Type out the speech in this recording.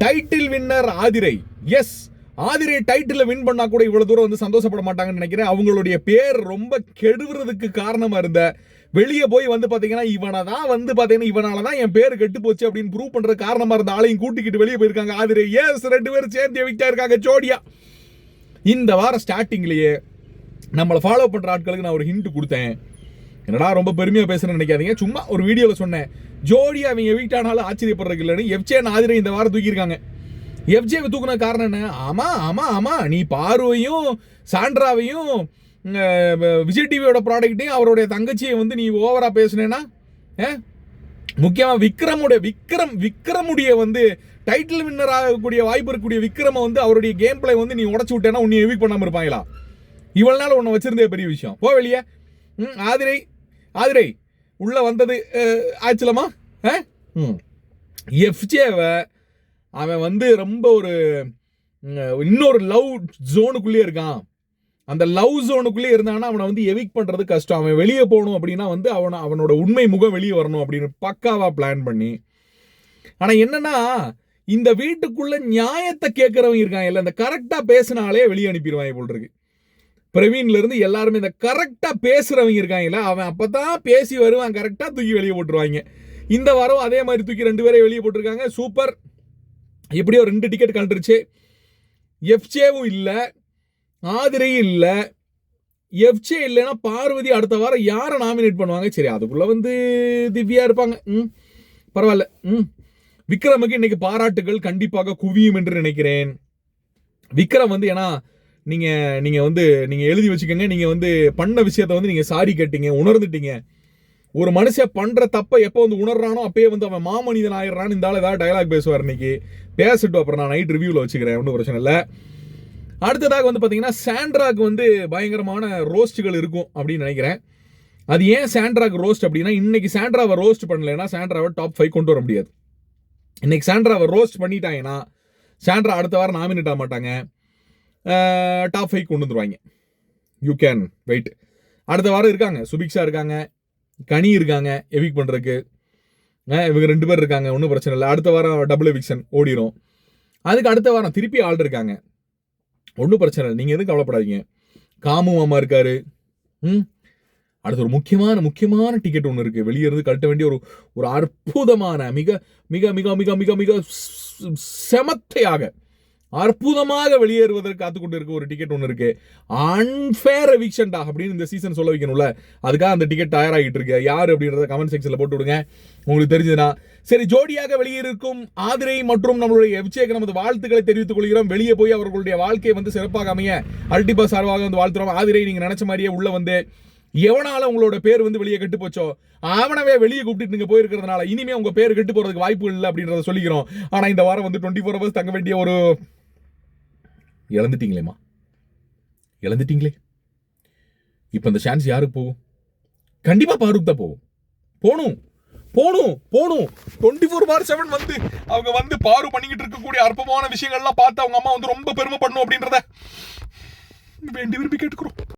Title winner Aadhirai. Yes Aadhirai title win பண்ணா கூட இவ்வளவு தூரம் வந்து சந்தோஷப்பட மாட்டாங்கன்னு நினைக்கிறேன். அவங்களுடைய பேர் ரொம்ப கெடுவதுக்கு காரணமா இருந்த வெளியே போய் வந்து பார்த்தீங்கன்னா இவனை தான் வந்து பார்த்தீங்கன்னா இவனால தான் என் பேர் கெட்டு போச்சு அப்படின்னு ப்ரூவ் பண்ற காரணமா இருந்த ஆளையும் கூட்டிக்கிட்டு வெளியே போயிருக்காங்க ஆதிரை. எஸ் ரெண்டு பேரும் சேர்ந்து எவிக்டா இருக்காங்க ஜோடியா. இந்த வாரம் ஸ்டார்டிங்லேயே நம்மளை ஃபாலோ பண்ற ஆட்களுக்கு நான் ஒரு ஹிண்ட் கொடுத்தேன். என்னடா ரொம்ப பெருமையாக பேசுறேன்னு நினைக்காதீங்க. சும்மா ஒரு வீடியோவில் சொன்னேன். ஜோடி அவங்க எவிக்ட் ஆனாலும் ஆச்சரியப்படுறதுக்கு இல்லைன்னு எஃப்ஜே ஆதிரை இந்த வாரம் தூக்கியிருக்காங்க. எஃப்ஜே தூக்குன காரணம் என்ன? ஆமாம் ஆமாம் ஆமா. நீ பார்வையும் சாண்ட்ராவையும் விஜய் டிவியோட ப்ராடக்ட்டையும் அவருடைய தங்கச்சியை வந்து நீ ஓவராக பேசுனேன்னா அஹ், முக்கியமாக விக்ரமுடைய விக்ரம் விக்ரமுடைய வந்து டைட்டில் வின்னர் ஆகக்கூடிய வாய்ப்பு இருக்கக்கூடிய விக்ரமை வந்து அவருடைய கேம் பிளே வந்து நீ உடச்சு விட்டேன்னா உன்னை எவிக் பண்ணாமல் இருப்பாங்களா? இவ்வளோ நாள் உன்னை வச்சிருந்தே பெரிய விஷயம். போ வெளியே. ம் ஆதிரை ஆதிரை. உள்ள வந்தது ஆச்சுலமா ம். எஃப்ஜேவை அவன் வந்து ரொம்ப ஒரு இன்னொரு லவ் ஜோனுக்குள்ளேயே இருக்கான். அந்த லவ் ஜோனுக்குள்ளே இருந்தானா அவனை வந்து எவிக் பண்றது கஷ்டம். அவன் வெளியே போகணும் அப்படின்னா வந்து அவன அவனோட உண்மை முகம் வெளியே வரணும் அப்படின்னு பக்காவா பிளான் பண்ணி. ஆனா என்னன்னா இந்த வீட்டுக்குள்ள நியாயத்தை கேட்கறவங்க இருக்காங்க இல்ல இந்த கரெக்டா பேசினாலே வெளியே அனுப்பிடுவாங்க போல் இருக்கு. பிரவீன்ல இருந்து எல்லாருமே இந்த கரெக்டா பேசுறவங்க இருக்காங்கல்ல அவன் அப்பதான் பேசி வருவான் கரெக்டா தூக்கி வெளியே போட்டுருவாங்க. இந்த வாரம் அதே மாதிரி தூக்கி ரெண்டு பேரையும் வெளியே போட்டிருக்காங்க. சூப்பர். எப்படியோ ரெண்டு டிக்கெட் கண்டுருச்சு எஃப்ஜேவும் இல்லை. ஆதிரையும் இல்லை. எஃப்ஜே இல்லைன்னா பார்வதி அடுத்த வாரம் யாரை நாமினேட் பண்ணுவாங்க? சரி அதுக்குள்ள வந்து திவ்யா இருப்பாங்க. ம் பரவாயில்ல. ம் விக்ரமுக்கு இன்னைக்கு பாராட்டுகள் கண்டிப்பாக குவியும் என்று நினைக்கிறேன். விக்ரம் வந்து ஏன்னா நீங்கள் நீங்கள் வந்து நீங்கள் எழுதி வச்சுக்கோங்க நீங்கள் வந்து பண்ண விஷயத்த வந்து நீங்கள் சாரி கேட்டீங்க உணர்ந்துட்டீங்க. ஒரு மனுஷன் பண்ணுற தப்பை எப்போ வந்து உணர்றானோ அப்பயே வந்து அவன் மாமனிதன் ஆயிடுறான்னு இந்த ஆள் ஏதாவது டயலாக் பேசுவார் இன்னைக்கு. பேசிட்டு அப்புறம் நான் நைட் ரிவ்யூவில் வச்சுக்கிறேன் ஒன்றும் பிரச்சனை இல்லை. அடுத்ததாக வந்து பார்த்தீங்கன்னா சாண்ட்ராக்கு வந்து பயங்கரமான ரோஸ்ட்டுகள் இருக்கும் அப்படின்னு நினைக்கிறேன். அது ஏன் சாண்ட்ராக் ரோஸ்ட் அப்படின்னா இன்னைக்கு சாண்ட்ராவை ரோஸ்ட் பண்ணலைன்னா சாண்ட்ராவை டாப் ஃபைவ் கொண்டு வர முடியாது. இன்னைக்கு சாண்ட்ராவை ரோஸ்ட் பண்ணிட்டாங்கன்னா சாண்ட்ரா அடுத்த வாரம் நாமினேட் ஆக மாட்டாங்க. டாப் ஃபைவ் கொண்டு வந்துருவாங்க. யூ கேன் வெயிட் அடுத்த வாரம் இருக்காங்க. சுபிக்ஷா இருக்காங்க. கனி இருக்காங்க. எவிக் பண்ணுறதுக்கு இவங்க ரெண்டு பேர் இருக்காங்க. ஒன்றும் பிரச்சனை இல்லை. அடுத்த வாரம் டபுள் எவிக்ஷன் ஓடிரும். அதுக்கு அடுத்த வாரம் திருப்பி ஆள் இருக்காங்க. ஒன்றும் பிரச்சனை இல்லை. நீங்கள் எதுவும் கவலைப்படாதீங்க. காமு மாமா இருக்கார். ம்? அடுத்து ஒரு முக்கியமான முக்கியமான டிக்கெட் ஒன்று இருக்குது வெளியே இருந்து கட்ட வேண்டிய ஒரு ஒரு அற்புதமான மிக மிக மிக மிக மிக மிக செமத்தையாக அற்புதமாக வெளியேறுவதற்கு காத்து கொண்டு இருக்க ஒரு டிக்கெட் ஒன்று இருக்கு. அன்ஃபேர் எவிக்ஷன்டா அப்படின்னு இந்த சீசன் சொல்ல வைக்கணும்ல. அதுக்காக அந்த டிக்கெட் தயாராகிட்டு இருக்கு. யார் அப்படின்றத கமெண்ட் செக்ஷனில் போட்டு விடுங்க. உங்களுக்கு தெரிஞ்சதுன்னா சரி ஜோடியாக வெளியிருக்கும் ஆதிரை மற்றும் நம்மளுடைய எஃப்ஜேக்கு நமது வாழ்த்துக்களை தெரிவித்துக் கொள்கிறோம். வெளியே போய் அவர்களுடைய வாழ்க்கையை வந்து சிறப்பாக அமைய அல்டிபா சார்பாக வந்து வாழ்த்துறோம். ஆதிரை நீங்கள் நினைச்ச மாதிரியே உள்ள வந்து எவனால உங்களோட பேர் வந்து வெளியே கெட்டு போச்சோ அவனவே வெளியே கூப்பிட்டு நீங்க போயிருக்கிறதுனால இனிமே உங்க பேர் கெட்டு போறதுக்கு வாய்ப்பு இல்லை அப்படின்றத சொல்லிக்கிறோம். ஆனா இந்த வாரம் வந்து டுவெண்ட்டி ஃபோர் ஹவர்ஸ் தங்க வேண்டிய ஒரு இழந்துட்டீங்களேம்மா. இழந்துட்டீங்களே. இப்போ இந்த சான்ஸ் யாருக்கு போகும்? கண்டிப்பாக பாருக்கு தான் போகும். போகணும் போகணும் போகணும் டுவெண்ட்டி ஃபோர் பார் செவன் வந்து அவங்க வந்து பாரு பண்ணிக்கிட்டு இருக்கக்கூடிய அற்பமான விஷயங்கள்லாம் பார்த்து அவங்க அம்மா வந்து ரொம்ப பெருமை பண்ணும் அப்படின்றத வேண்டி விரும்பி கேட்டுக்கிறோம்.